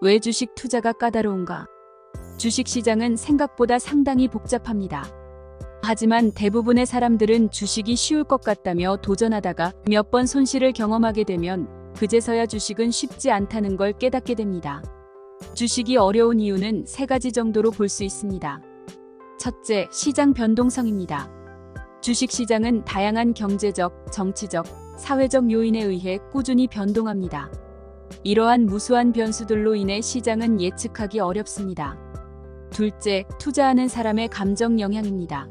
왜 주식 투자가 까다로운가? 주식 시장은 생각보다 상당히 복잡합니다. 하지만 대부분의 사람들은 주식이 쉬울 것 같다며 도전하다가 몇 번 손실을 경험하게 되면 그제서야 주식은 쉽지 않다는 걸 깨닫게 됩니다. 주식이 어려운 이유는 세 가지 정도로 볼 수 있습니다. 첫째, 시장 변동성입니다. 주식 시장은 다양한 경제적, 정치적, 사회적 요인에 의해 꾸준히 변동합니다. 이러한 무수한 변수들로 인해 시장은 예측하기 어렵습니다. 둘째, 투자하는 사람의 감정 영향입니다.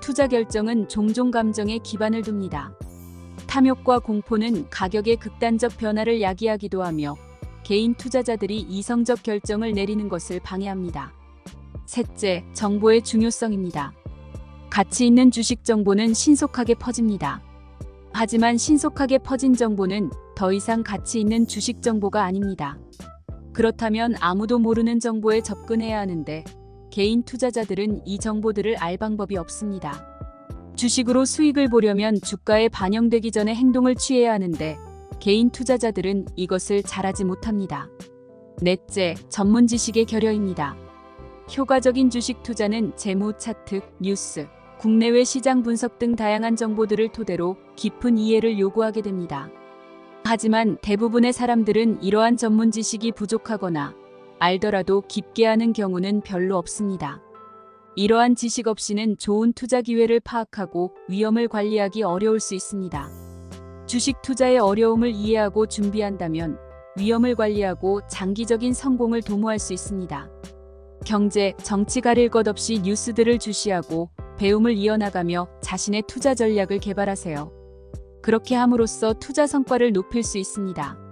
투자 결정은 종종 감정에 기반을 둡니다. 탐욕과 공포는 가격의 극단적 변화를 야기하기도 하며 개인 투자자들이 이성적 결정을 내리는 것을 방해합니다. 셋째, 정보의 중요성입니다. 가치 있는 주식 정보는 신속하게 퍼집니다. 하지만 신속하게 퍼진 정보는 더 이상 가치 있는 주식 정보가 아닙니다. 그렇다면 아무도 모르는 정보에 접근해야 하는데 개인 투자자들은 이 정보들을 알 방법이 없습니다. 주식으로 수익을 보려면 주가에 반영되기 전에 행동을 취해야 하는데 개인 투자자들은 이것을 잘하지 못합니다. 넷째, 전문 지식의 결여입니다. 효과적인 주식 투자는 재무 차트, 뉴스, 국내외 시장 분석 등 다양한 정보들을 토대로 깊은 이해를 요구하게 됩니다. 하지만 대부분의 사람들은 이러한 전문 지식이 부족하거나 알더라도 깊게 아는 경우는 별로 없습니다. 이러한 지식 없이는 좋은 투자 기회를 파악하고 위험을 관리하기 어려울 수 있습니다. 주식 투자의 어려움을 이해하고 준비한다면 위험을 관리하고 장기적인 성공을 도모할 수 있습니다. 경제, 정치 가릴 것 없이 뉴스들을 주시하고 배움을 이어나가며 자신의 투자 전략을 개발하세요. 그렇게 함으로써 투자 성과를 높일 수 있습니다.